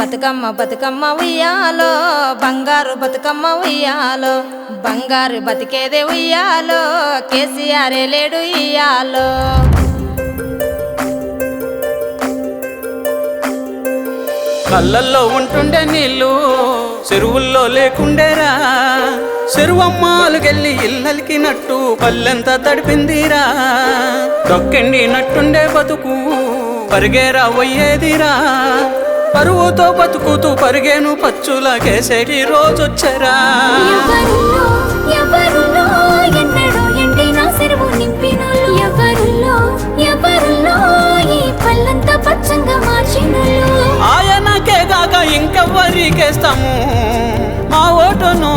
బతుకమ్మ బతుకమ్మ ఉయ్యాలో. బంగారు బతుకమ్మ ఉయ్యాలో. బంగారు బతికేదే ఉయ్యాలో. కేసీఆర్ లేడు ఇయ్యాలో. కళ్ళల్లో ఉంటుండే నీళ్ళు చెరువుల్లో లేకుండేరా. చెరువమ్మాలుకెళ్ళి ఇల్లలికినట్టు పల్లెంతా తడిపిందిరా. నట్టుండే బతుకు పరిగేరా పోయేదిరా పరువుతో బతుకుతూ పరిగేను పచ్చుల కేసేటి రోజొచ్చరా. ఆయనకే కాక ఇంకెవ్వరికేస్తాము? మా ఓటును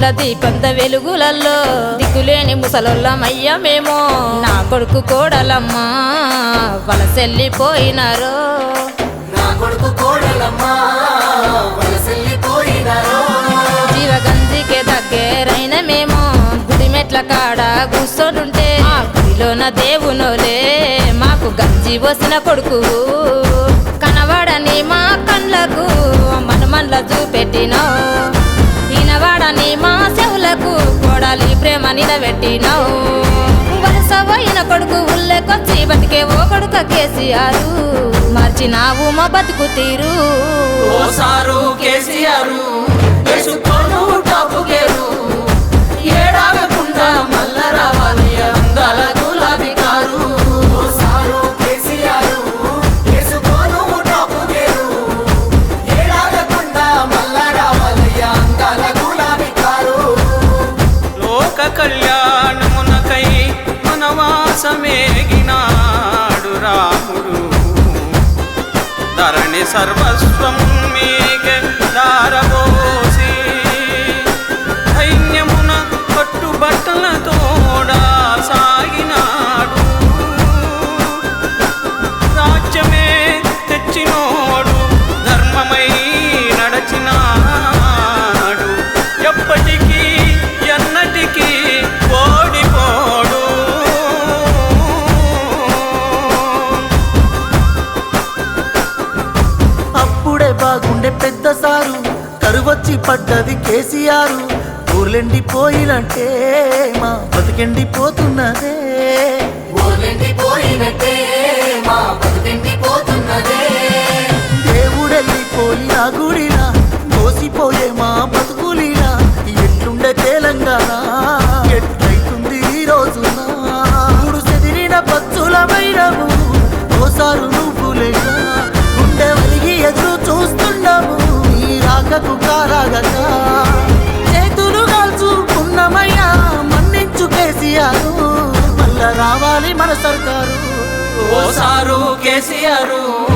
దిగుట్ల దీపంత వెలుగులల్లో దిక్కులేని ముసలొల్లమయ్యా మేము. నా కొడుకు కోడలమ్మా వలసెల్లిపోయినారో. నా కొడుకు కోడలమ్మా వలసెల్లిపోయినారో. జీవగంజికే దగ్గరైన మేము. గుడి మెట్ల కాడ కూర్చోడుంటే ఆ గుడిలోన దేవునోలే. మాకు గంజి పోసిన కొడుకు కనవాడని మా కండ్లకు మనమన్ల చెవులకు కోడాలి ప్రేమ నిలబెట్టినావు వలస కొడుకు ఉల్లెకొచ్చి బతికే ఓ కొడుక కేసీఆర్. మార్చినావు మా బతుకు తీరు. ఓ కేసీఆర్ కళ్యాణమునకై వనవాసమేగినాడు రాముడు. ధరణి సర్వస్వం మీ పడ్డది కేసీఆర్. ఊర్లెండి పోయినంటే మా వతకెండి పోతున్నదే పోయినదేంటి పోతున్నదే సర్కారు ఓసారు